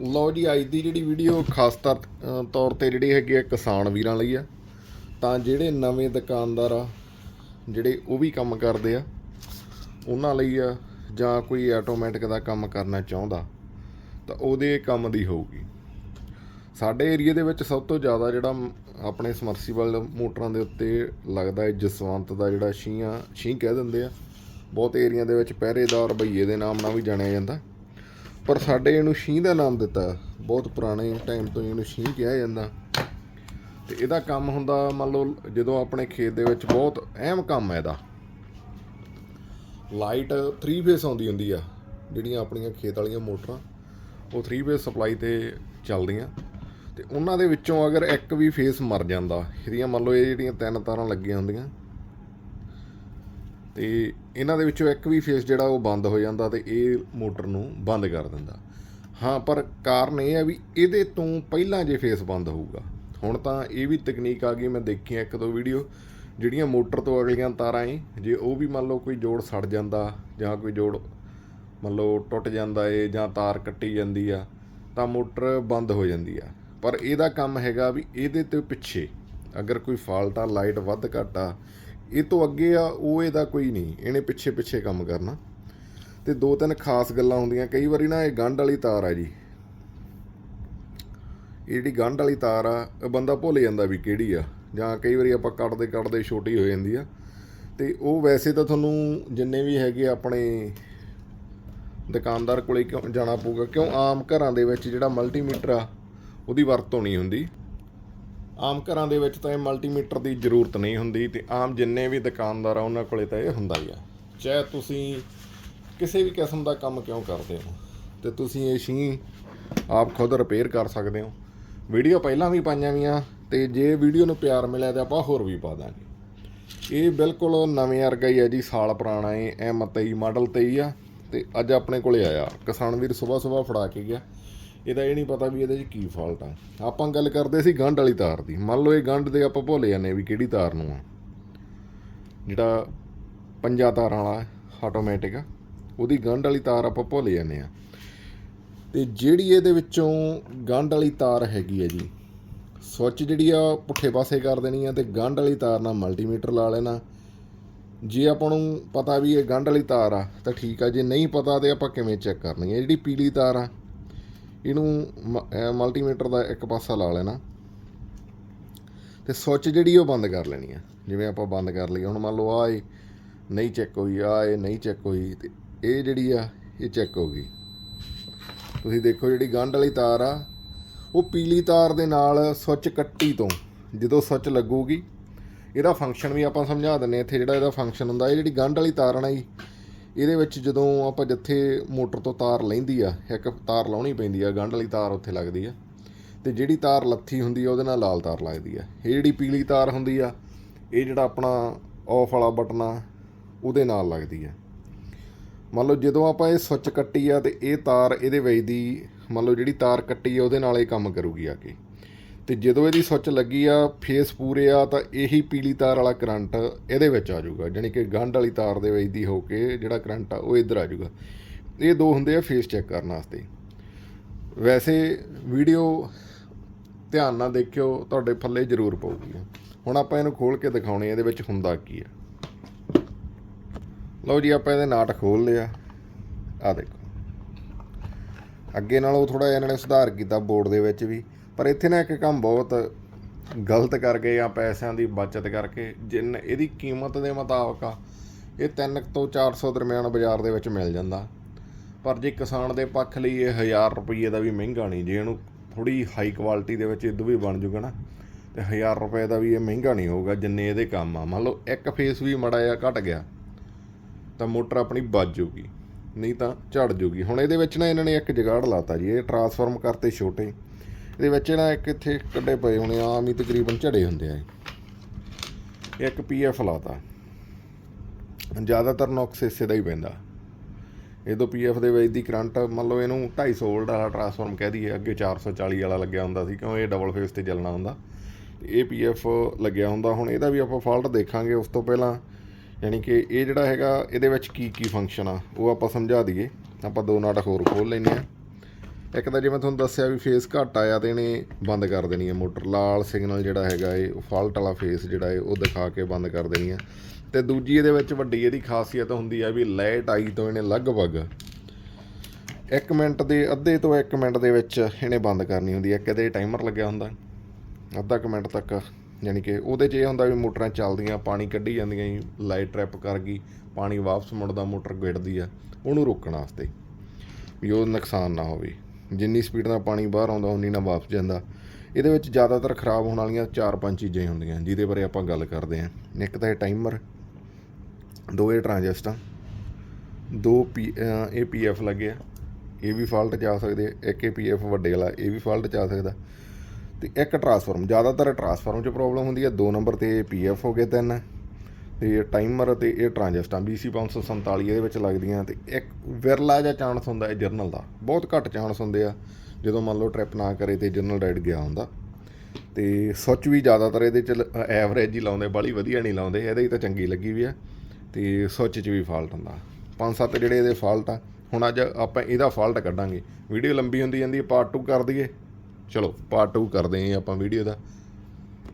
ਲਓ ਜੀ, ਅੱਜ ਦੀ ਜਿਹੜੀ ਵੀਡੀਓ ਖਾਸ ਤੌਰ ਤੇ ਜਿਹੜੀ ਹੈਗੀ ਆ ਕਿਸਾਨ ਵੀਰਾਂ ਲਈ ਆ, ਤਾਂ ਜਿਹੜੇ ਨਵੇਂ ਦੁਕਾਨਦਾਰ ਆ, ਜਿਹੜੇ ਉਹ ਵੀ ਕੰਮ ਕਰਦੇ ਆ, ਉਹਨਾਂ ਲਈ ਆ, ਜਾਂ ਕੋਈ ਆਟੋਮੈਟਿਕ ਦਾ ਕੰਮ ਕਰਨਾ ਚਾਹੁੰਦਾ, ਤਾਂ ਉਹਦੇ ਕੰਮ ਦੀ ਹੋਊਗੀ। ਸਾਡੇ ਏਰੀਆ ਦੇ ਵਿੱਚ ਸਭ ਤੋਂ ਜ਼ਿਆਦਾ ਜਿਹੜਾ ਆਪਣੇ ਸਮਰਸੀਬਲ ਮੋਟਰਾਂ ਦੇ ਉੱਤੇ ਲੱਗਦਾ ਹੈ ਜਸਵੰਤ ਦਾ ਜਿਹੜਾ ਛੀਆਂ, ਛੀ ਕਹਿ ਦਿੰਦੇ ਆ, ਬਹੁਤ ਏਰੀਆ ਦੇ ਵਿੱਚ ਪਹਿਰੇਦਾਰ ਭਈਏ ਦੇ ਨਾਮ ਨਾਲ ਵੀ ਜਾਣਿਆ ਜਾਂਦਾ। ਪਰ ਸਾਡੇ ਇਹਨੂੰ ਛੀ ਦਾ ਨਾਮ ਦਿੱਤਾ। ਬਹੁਤ ਪੁਰਾਣੇ ਟਾਈਮ ਤੋਂ ਇਹਨੂੰ ਛੀ ਕਿਹਾ ਜਾਂਦਾ। ਤੇ ਇਹਦਾ ਕੰਮ ਹੁੰਦਾ, ਮੰਨ ਲਓ, ਜਦੋਂ ਆਪਣੇ ਖੇਤ ਦੇ ਵਿੱਚ ਬਹੁਤ ਅਹਿਮ ਕੰਮ ਹੈ ਇਹਦਾ। ਲਾਈਟ 3 ਫੇਸ ਆਉਂਦੀ ਹੁੰਦੀ ਆ, ਜਿਹੜੀਆਂ ਆਪਣੀਆਂ ਖੇਤ ਵਾਲੀਆਂ ਮੋਟਰਾਂ, ਉਹ 3 ਫੇਸ ਸਪਲਾਈ ਤੇ ਚੱਲਦੀਆਂ। ਤੇ ਉਹਨਾਂ ਦੇ ਵਿੱਚੋਂ ਅਗਰ ਇੱਕ ਵੀ ਫੇਸ ਮਰ ਜਾਂਦਾ, ਇਹਦੀਆਂ ਮੰਨ ਲਓ, ਇਹ ਜਿਹੜੀਆਂ ਤਿੰਨ ਤਾਰਾਂ ਲੱਗੀਆਂ ਹੁੰਦੀਆਂ ਤੇ ਇਹਨਾਂ ਦੇ ਵਿੱਚੋਂ ਇੱਕ ਵੀ ਫੇਸ ਜਿਹੜਾ ਉਹ ਬੰਦ ਹੋ ਜਾਂਦਾ ਤੇ ਇਹ ਮੋਟਰ ਨੂੰ ਬੰਦ ਕਰ ਦਿੰਦਾ। ਹਾਂ, ਪਰ ਕਾਰਨ ਇਹ ਹੈ ਵੀ ਇਹਦੇ ਤੋਂ ਪਹਿਲਾਂ ਜੇ ਫੇਸ ਬੰਦ ਹੋਊਗਾ, ਹੁਣ ਤਾਂ ਇਹ ਵੀ ਤਕਨੀਕ ਆ ਗਈ, ਮੈਂ ਦੇਖੀਆਂ ਇੱਕ ਦੋ ਵੀਡੀਓ, ਜਿਹੜੀਆਂ ਮੋਟਰ ਤੋਂ ਅਗਲੀਆਂ ਤਾਰਾਂ ਏ, ਜੇ ਉਹ ਵੀ ਮੰਨ ਲਓ ਕੋਈ ਜੋੜ ਸੜ ਜਾਂਦਾ ਜਾਂ ਕੋਈ ਜੋੜ ਮੰਨ ਲਓ ਟੁੱਟ ਜਾਂਦਾ ਏ ਜਾਂ ਤਾਰ ਕੱਟੀ ਜਾਂਦੀ ਆ, ਤਾਂ ਮੋਟਰ ਬੰਦ ਹੋ ਜਾਂਦੀ ਆ। ਪਰ ਇਹਦਾ ਕੰਮ ਹੈਗਾ ਵੀ ਇਹਦੇ ਤੋਂ ਪਿੱਛੇ ਅਗਰ ਕੋਈ ਫਾਲਟ ਆ ਲਾਈਟ ਵੱਧ ਘੱਟ ਆ ਇਹ ਤੋਂ ਅੱਗੇ ਆ, ਉਹ ਇਹਦਾ ਕੋਈ ਨਹੀਂ। ਇਹਨੇ ਪਿੱਛੇ ਪਿੱਛੇ ਕੰਮ ਕਰਨਾ। ਤੇ ਦੋ ਤਿੰਨ ਖਾਸ ਗੱਲਾਂ ਹੁੰਦੀਆਂ। ਕਈ ਵਾਰੀ ਨਾ ਇਹ ਗੰਢ ਵਾਲੀ ਤਾਰ ਆ ਜੀ। ਇਹ ਜਿਹੜੀ ਗੰਢ ਵਾਲੀ ਤਾਰ ਆ, ਇਹ ਬੰਦਾ ਭੁੱਲ ਜਾਂਦਾ ਵੀ ਕਿਹੜੀ ਆ। ਜਾਂ ਕਈ ਵਾਰੀ ਆਪਾਂ ਕੱਟਦੇ ਕੱਟਦੇ ਛੋਟੀ ਹੋ ਜਾਂਦੀ ਆ। ਤੇ ਉਹ ਵੈਸੇ ਤਾਂ ਤੁਹਾਨੂੰ ਜਿੰਨੇ ਵੀ ਹੈਗੇ ਆਪਣੇ ਦੁਕਾਨਦਾਰ ਕੋਲੇ ਕਿਉਂ ਜਾਣਾ ਪਊਗਾ, ਕਿਉਂ ਆਮ ਘਰਾਂ ਦੇ ਵਿੱਚ ਜਿਹੜਾ ਮਲਟੀਮੀਟਰ ਆ, ਉਹਦੀ ਵਰਤੋਂ ਨਹੀਂ ਹੁੰਦੀ। ਆਮ ਘਰਾਂ ਦੇ ਵਿੱਚ ਤਾਂ ਇਹ ਮਲਟੀਮੀਟਰ ਦੀ ਜ਼ਰੂਰਤ ਨਹੀਂ ਹੁੰਦੀ ਤੇ ਆਮ ਜਿੰਨੇ ਵੀ ਦੁਕਾਨਦਾਰ ਆ, ਉਹਨਾਂ ਕੋਲੇ ਤਾਂ ਇਹ ਹੁੰਦਾ ਹੀ ਆ। ਚਾਹੇ ਤੁਸੀਂ ਕਿਸੇ ਵੀ ਕਿਸਮ ਦਾ ਕੰਮ ਕਿਉਂ ਕਰਦੇ ਹੋ ਤੇ ਤੁਸੀਂ ਇਹ ਛੀ ਆਪ ਖੁਦ ਰਿਪੇਅਰ ਕਰ ਸਕਦੇ ਹੋ। ਵੀਡੀਓ ਪਹਿਲਾਂ ਵੀ ਪਾਈਆਂ ਵੀਆਂ ਤੇ ਜੇ ਵੀਡੀਓ ਨੂੰ ਪਿਆਰ ਮਿਲਿਆ ਤਾਂ ਆਪਾਂ ਹੋਰ ਵੀ ਪਾ ਦਾਂਗੇ। ਇਹ ਬਿਲਕੁਲ ਨਵੇਂ ਵਰਗਾ ਹੀ ਹੈ ਜੀ, ਸਾਲ ਪੁਰਾਣਾ ਹੈ ਐਮ 23 ਮਾਡਲ 23 ਆ ਤੇ ਅੱਜ ਆਪਣੇ ਕੋਲੇ ਆਇਆ। ਕਿਸਾਨ ਵੀਰ ਸਵੇਰ ਸਵੇਰ ਫੜਾ ਕੇ ਗਿਆ। ਇਹਦਾ ਇਹ ਨਹੀਂ ਪਤਾ ਵੀ ਇਹਦੇ 'ਚ ਕੀ ਫਾਲਟ ਆ। ਆਪਾਂ ਗੱਲ ਕਰਦੇ ਸੀ ਗੰਢ ਵਾਲੀ ਤਾਰ ਦੀ। ਮੰਨ ਲਓ ਇਹ ਗੰਢ ਦੇ ਆਪਾਂ ਭੁੱਲ ਜਾਂਦੇ ਵੀ ਕਿਹੜੀ ਤਾਰ ਨੂੰ ਆ। ਜਿਹੜਾ ਪੰਜਾ ਤਾਰਾਂ ਵਾਲਾ ਆਟੋਮੈਟਿਕ ਆ, ਉਹਦੀ ਗੰਢ ਵਾਲੀ ਤਾਰ ਆਪਾਂ ਭੁੱਲ ਜਾਂਦੇ ਆ ਤੇ ਜਿਹੜੀ ਇਹਦੇ ਵਿੱਚੋਂ ਗੰਢ ਵਾਲੀ ਤਾਰ ਹੈਗੀ ਹੈ ਜੀ ਸੁੱਚ ਜਿਹੜੀ ਆ ਪੁੱਠੇ ਪਾਸੇ ਕਰ ਦੇਣੀ ਆ ਤੇ ਗੰਢ ਵਾਲੀ ਤਾਰ ਨਾਲ ਮਲਟੀਮੀਟਰ ਲਾ ਲੈਣਾ। ਜੇ ਆਪਾਂ ਨੂੰ ਪਤਾ ਵੀ ਇਹ ਗੰਢ ਵਾਲੀ ਤਾਰ ਆ, ਤਾਂ ਠੀਕ ਆ। ਜੇ ਨਹੀਂ ਪਤਾ ਤੇ ਆਪਾਂ ਕਿਵੇਂ ਚੈੱਕ ਕਰਨੀ ਹੈ ਜਿਹੜੀ ਪੀਲੀ ਤਾਰ ਆ ਇਹਨੂੰ ਮ- ਮਲਟੀਮੀਟਰ ਦਾ ਇੱਕ ਪਾਸਾ ਲਾ ਲੈਣਾ। ਤੇ ਸੁੱਚ ਜਿਹੜੀ ਉਹ ਬੰਦ ਕਰ ਲੈਣੀ ਆ। ਜਿਵੇਂ ਆਪਾਂ ਬੰਦ ਕਰ ਲਈ ਹੁਣ ਮੰਨ ਲਓ ਆ ਇਹ ਨਹੀਂ ਚੈੱਕ ਹੋਈ ਆ ਇਹ ਨਹੀਂ ਚੈੱਕ ਹੋਈ, ਤੇ ਇਹ ਜਿਹੜੀ ਆ, ਇਹ ਚੈੱਕ ਹੋ ਗਈ। ਤੁਸੀਂ ਦੇਖੋ ਜਿਹੜੀ ਗੰਢ ਵਾਲੀ ਤਾਰ ਆ, ਉਹ ਪੀਲੀ ਤਾਰ ਦੇ ਨਾਲ ਸੁੱਚ ਕੱਟੀ ਤੋਂ, ਜਦੋਂ ਸੁੱਚ ਲੱਗੂਗੀ, ਇਹਦਾ ਫੰਕਸ਼ਨ ਵੀ ਆਪਾਂ ਸਮਝਾ ਦਿੰਨੇ ਇੱਥੇ ਜਿਹੜਾ ਇਹਦਾ ਫੰਕਸ਼ਨ ਹੁੰਦਾ, ਇਹ ਜਿਹੜੀ ਗੰਢ ਵਾਲੀ ਤਾਰ ਆ ਨਾ ਜੀ ਇਹਦੇ ਵਿੱਚ ਜਦੋਂ ਆਪਾਂ ਜਿੱਥੇ ਮੋਟਰ ਤੋਂ ਤਾਰ ਲੈਂਦੀ ਆ, ਇੱਕ ਤਾਰ ਲਾਉਣੀ ਪੈਂਦੀ ਆ, ਗੰਢ ਵਾਲੀ ਤਾਰ ਉੱਥੇ ਲੱਗਦੀ ਆ, ਤੇ ਜਿਹੜੀ ਤਾਰ ਲੱਥੀ ਹੁੰਦੀ ਆ, ਉਹਦੇ ਨਾਲ ਲਾਲ ਤਾਰ ਲੱਗਦੀ ਆ। ਇਹ ਜਿਹੜੀ ਪੀਲੀ ਤਾਰ ਹੁੰਦੀ ਆ, ਇਹ ਜਿਹੜਾ ਆਪਣਾ ਆਫ ਵਾਲਾ ਬਟਨ ਆ, ਉਹਦੇ ਨਾਲ ਲੱਗਦੀ ਆ। ਮੰਨ ਲਓ ਜਦੋਂ ਆਪਾਂ ਇਹ ਸੁੱਚ ਕੱਟੀ ਆ, ਤੇ ਇਹ ਤਾਰ ਇਹਦੇ ਵਿੱਚ ਦੀ, ਮੰਨ ਲਓ ਜਿਹੜੀ ਤਾਰ ਕੱਟੀ ਆ, ਉਹਦੇ ਨਾਲ ਇਹ ਕੰਮ ਕਰੂਗੀ ਆ ਕੇ। ਤੇ ਜਦੋਂ ਇਹਦੀ ਸੁੱਚ ਲੱਗੀ ਆ ਫੇਸ ਪੂਰੇ ਆ, ਤਾਂ ਇਹੀ ਪੀਲੀ ਤਾਰ ਵਾਲਾ ਕਰੰਟ ਇਹਦੇ ਵਿੱਚ ਆ ਜਾਊਗਾ। ਜਾਣੀ ਕਿ ਗੰਢ ਵਾਲੀ ਤਾਰ ਦੇ ਵਿੱਚ ਦੀ ਹੋ ਕੇ ਜਿਹੜਾ ਕਰੰਟ ਆ, ਉਹ ਇੱਧਰ ਆ ਜਾਊਗਾ। ਇਹ ਦੋ ਹੁੰਦੇ ਆ ਫੇਸ ਚੈੱਕ ਕਰਨ ਵਾਸਤੇ। ਵੈਸੇ ਵੀਡੀਓ ਧਿਆਨ ਨਾਲ ਦੇਖਿਓ, ਤੁਹਾਡੇ ਫੱਲੇ ਜ਼ਰੂਰ ਪਊਗੀ। ਹੁਣ ਆਪਾਂ ਇਹਨੂੰ ਖੋਲ ਕੇ ਦਿਖਾਉਣੇ ਇਹਦੇ ਵਿੱਚ ਹੁੰਦਾ ਕੀ ਆ। ਲਓ ਜੀ, ਆਪਾਂ ਇਹਦੇ ਨਾਟ ਖੋਲ ਲਿਆ। ਆ ਦੇਖੋ। ਅੱਗੇ ਨਾਲੋਂ ਥੋੜਾ ਇਹਨਾਂ ਨੇ ਸੁਧਾਰ ਕੀਤਾ ਬੋਰਡ ਦੇ ਵਿੱਚ ਵੀ। ਪਰ ਇੱਥੇ ਨਾ ਇੱਕ ਕੰਮ ਬਹੁਤ ਗਲਤ ਕਰਕੇ ਜਾਂ ਪੈਸਿਆਂ ਦੀ ਬਚਤ ਕਰਕੇ, ਜਿੰਨ ਇਹਦੀ ਕੀਮਤ ਦੇ ਮੁਤਾਬਕ ਆ, ਇਹ 3 ਤੋਂ 400 ਦਰਮਿਆਨ ਬਾਜ਼ਾਰ ਦੇ ਵਿੱਚ ਮਿਲ ਜਾਂਦਾ। ਪਰ ਜੇ ਕਿਸਾਨ ਦੇ ਪੱਖ ਲਈ ਇਹ 1000 ਰੁਪਏ ਦਾ ਵੀ ਮਹਿੰਗਾ ਨਹੀਂ, ਜੇ ਇਹਨੂੰ ਥੋੜੀ ਹਾਈ ਕੁਆਲਿਟੀ ਦੇ ਵਿੱਚ ਇਦੋਂ ਵੀ ਬਣ ਜੂਗਾ ਨਾ, ਤੇ 1000 ਰੁਪਏ ਦਾ ਵੀ ਇਹ ਮਹਿੰਗਾ ਨਹੀਂ ਹੋਊਗਾ ਜਿੰਨੇ ਇਹਦੇ ਕੰਮ ਆ। ਮੰਨ ਲਓ ਇੱਕ ਫੇਸ ਵੀ ਮੜਾ ਜਿਹਾ ਘਟ ਗਿਆ, ਤਾਂ ਮੋਟਰ ਆਪਣੀ ਵੱਜ ਜੂਗੀ, ਨਹੀਂ ਤਾਂ ਝੜ ਜੂਗੀ। ਹੁਣ ਇਹਦੇ ਵਿੱਚ ਨਾ ਇਹਨਾਂ ਨੇ ਇੱਕ ਜਗਾੜ ਲਾਤਾ ਜੀ, ਇਹ ਟਰਾਂਸਫਾਰਮ ਕਰਤੇ ਛੋਟੇ। ਇਹਦੇ ਵਿੱਚ ਨਾ ਇੱਕ ਇੱਥੇ ਕੱਢੇ ਪਏ ਹੋਣੇ ਆਮ ਹੀ ਤਕਰੀਬਨ ਝੜੇ ਹੁੰਦੇ ਆ ਇਹ। ਇੱਕ ਪੀਐਫ ਲਾਤਾ। ਜ਼ਿਆਦਾਤਰ ਨੁਕਸ ਇਸੇ ਦਾ ਹੀ ਪੈਂਦਾ। ਇਹਦੋਂ ਪੀਐਫ ਦੇ ਵਿੱਚ ਦੀ ਕਰੰਟ, ਮੰਨ ਲਓ ਇਹਨੂੰ 250 ਵੋਲਟ ਵਾਲਾ ਟਰਾਂਸਫਾਰਮ ਕਹਿ ਦਈਏ, ਅੱਗੇ 440 ਵਾਲਾ ਲੱਗਿਆ ਹੁੰਦਾ ਸੀ, ਕਿਉਂ ਇਹ ਡਬਲ ਫੇਸ ਤੇ ਚੱਲਣਾ ਹੁੰਦਾ। ਤੇ ਇਹ ਪੀਐਫ ਲੱਗਿਆ ਹੁੰਦਾ, ਹੁਣ ਇਹਦਾ ਵੀ ਆਪਾਂ ਫਾਲਟ ਦੇਖਾਂਗੇ ਉਸ ਤੋਂ ਪਹਿਲਾਂ। ਯਾਨੀ ਕਿ ਇਹ ਜਿਹੜਾ ਹੈਗਾ, ਇਹਦੇ ਵਿੱਚ ਕੀ ਕੀ ਫੰਕਸ਼ਨ ਆ, ਉਹ ਆਪਾਂ ਸਮਝਾ ਦਈਏ। ਆਪਾਂ ਦੋ ਨਾਟਕ ਹੋਰ ਖੋਲ ਲੈਂਦੇ ਆ ਇੱਕ ਤਾਂ ਜਿਵੇਂ ਤੁਹਾਨੂੰ ਦੱਸਿਆ ਵੀ ਫੇਸ ਘੱਟ ਆਇਆ ਤੇ ਇਹਨੇ ਬੰਦ ਕਰ ਦੇਣੀ ਹੈ ਮੋਟਰ। ਲਾਲ ਸਿਗਨਲ ਜਿਹੜਾ ਹੈਗਾ ਏ ਉਹ ਫਾਲਟ ਵਾਲਾ ਫੇਸ ਜਿਹੜਾ ਏ ਉਹ ਦਿਖਾ ਕੇ ਬੰਦ ਕਰ ਦੇਣੀ ਹੈ। ਤੇ ਦੂਜੀ ਇਹਦੇ ਵਿੱਚ ਵੱਡੀ ਇਹਦੀ ਖਾਸੀਅਤ ਹੁੰਦੀ ਆ ਵੀ ਲਾਈਟ ਆਈ ਤੋਂ ਇਹਨੇ ਲਗਭਗ 1 ਮਿੰਟ ਦੇ, ਅੱਧੇ ਤੋਂ 1 ਮਿੰਟ ਦੇ ਵਿੱਚ ਇਹਨੇ ਬੰਦ ਕਰਨੀ ਹੁੰਦੀ ਹੈ ਕਦੇ ਟਾਈਮਰ ਲੱਗਿਆ ਹੁੰਦਾ, ਅੱਧਾ ਕੁ ਮਿੰਟ ਤੱਕ ਯਾਨੀ ਕਿ ਉਹਦੇ 'ਚ ਇਹ ਹੁੰਦਾ ਵੀ ਮੋਟਰਾਂ ਚੱਲਦੀਆਂ, ਪਾਣੀ ਕੱਢੀ ਜਾਂਦੀਆਂ ਜੀ ਲਾਈਟ ਟ੍ਰੈਪ ਕਰ ਗਈ, ਪਾਣੀ ਵਾਪਸ ਮੁੜਦਾ, ਮੋਟਰ ਗਿੜਦੀ ਆ, ਉਹਨੂੰ ਰੋਕਣ ਵਾਸਤੇ ਵੀ ਉਹ ਨੁਕਸਾਨ ਨਾ ਹੋਵੇ। ਜਿੰਨੀ ਸਪੀਡ ਨਾਲ ਪਾਣੀ ਬਾਹਰ ਆਉਂਦਾ, ਉਨੀ ਨਾਲ ਵਾਪਸ ਜਾਂਦਾ। ਇਹਦੇ ਵਿੱਚ ਜ਼ਿਆਦਾਤਰ ਖਰਾਬ ਹੋਣ ਵਾਲੀਆਂ ਚਾਰ ਪੰਜ ਚੀਜ਼ਾਂ ਹੀ ਹੁੰਦੀਆਂ, ਜਿਹਦੇ ਬਾਰੇ ਆਪਾਂ ਗੱਲ ਕਰਦੇ ਹਾਂ। ਇੱਕ ਤਾਂ ਇਹ ਟਾਈਮਰ ਦੋ ਇਹ ਟ੍ਰਾਂਜਿਸਟਰ ਦੋ ਪੀ ਇਹ ਪੀਐਫ ਲੱਗੇ ਆ। ਇਹ ਵੀ ਫਾਲਟ ਚ ਆ ਸਕਦੇ, ਇੱਕ ਇਹ ਪੀਐਫ ਵੱਡੇ ਵਾਲਾ, ਇਹ ਵੀ ਫਾਲਟ ਚ ਆ ਸਕਦਾ। ਤੇ ਇੱਕ ਟਰਾਂਸਫਾਰਮ ਜ਼ਿਆਦਾਤਰ ਟਰਾਂਸਫਾਰਮ 'ਚ ਪ੍ਰੋਬਲਮ ਹੁੰਦੀ ਹੈ ਦੋ ਨੰਬਰ ਤੇ ਪੀਐਫ ਹੋ ਗਏ ਤਿੰਨ। ਤੇ ਟਾਈਮਰ ਅਤੇ ਇਹ ਟ੍ਰਾਂਜਿਸਟਾਂ BC 547 ਇਹਦੇ ਵਿੱਚ ਲੱਗਦੀਆਂ ਤੇ ਇੱਕ ਵਿਰਲਾ ਜਿਹਾ ਚਾਂਸ ਹੁੰਦਾ ਹੈ ਜਰਨਲ ਦਾ। ਬਹੁਤ ਘੱਟ ਚਾਂਸ ਹੁੰਦੇ ਆ, ਜਦੋਂ ਮੰਨ ਲਓ ਟ੍ਰਿਪ ਨਾ ਕਰੇ ਤੇ ਜਰਨਲ ਡੈਡ ਗਿਆ ਹੁੰਦਾ। ਤੇ ਸੁੱਚ ਵੀ ਜ਼ਿਆਦਾਤਰ ਇਹਦੇ ਚ ਐਵਰੇਜ ਹੀ ਲਾਉਂਦੇ ਬਾਲੀ ਵਧੀਆ ਨਹੀਂ ਲਾਉਂਦੇ, ਇਹਦੇ ਹੀ ਤਾਂ ਚੰਗੀ ਲੱਗੀ ਵੀ ਆ। ਤੇ ਸੁੱਚ 'ਚ ਵੀ ਫਾਲਟ ਹੁੰਦਾ। ਪੰਜ ਸੱਤ ਜਿਹੜੇ ਇਹਦੇ ਫਾਲਟ ਆ, ਹੁਣ ਅੱਜ ਆਪਾਂ ਇਹਦਾ ਫਾਲਟ ਕੱਢਾਂਗੇ। ਵੀਡੀਓ ਲੰਬੀ ਹੁੰਦੀ ਜਾਂਦੀ ਹੈ ਪਾਰਟ 2 ਕਰ ਦਈਏ। ਚਲੋ ਪਾਰਟ 2 ਕਰਦੇ ਹਾਂ ਆਪਾਂ ਵੀਡੀਓ ਦਾ।